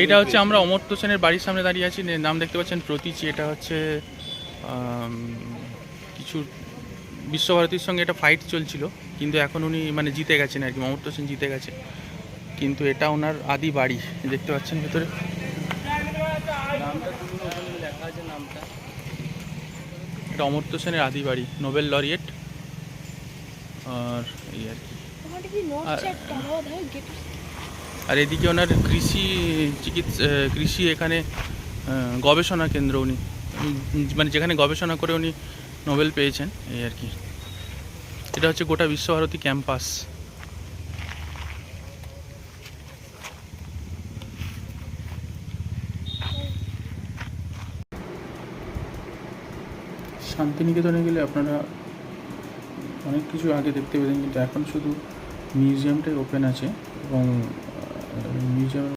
এইটা হচ্ছে আমরা অমর্ত্য সেনের বাড়ির সামনে দাঁড়িয়ে আছি। নাম দেখতে পাচ্ছেন প্রতীচি। এটা হচ্ছে কিছু বিশ্বভারতীর সঙ্গে একটা ফাইট চলছিল। কিন্তু এখন উনি মানে জিতে গেছেন আর কি। অমর্ত্য সেন জিতে গেছে। কিন্তু এটা ওনার আদি বাড়ি। দেখতে পাচ্ছেন ভেতরে। এটা অমর্ত্য সেনের আদি বাড়ি নোবেল লরিয়েট। আর এই আর কি। আর- এদিকে ওনার কৃষি চিকিৎসা কৃষি এখানে গবেষণা কেন্দ্র উনি মানে যেখানে গবেষণা করে উনি নোবেল পেয়েছেন, এই আর কি। এটা হচ্ছে গোটা বিশ্বভারতী ক্যাম্পাস। শান্তিনিকেতনে গেলে আপনারা অনেক কিছু আগে দেখতে পেতেন কিন্তু এখন শুধু মিউজিয়ামটাই ওপেন আছে, এবং মিউজিয়ামের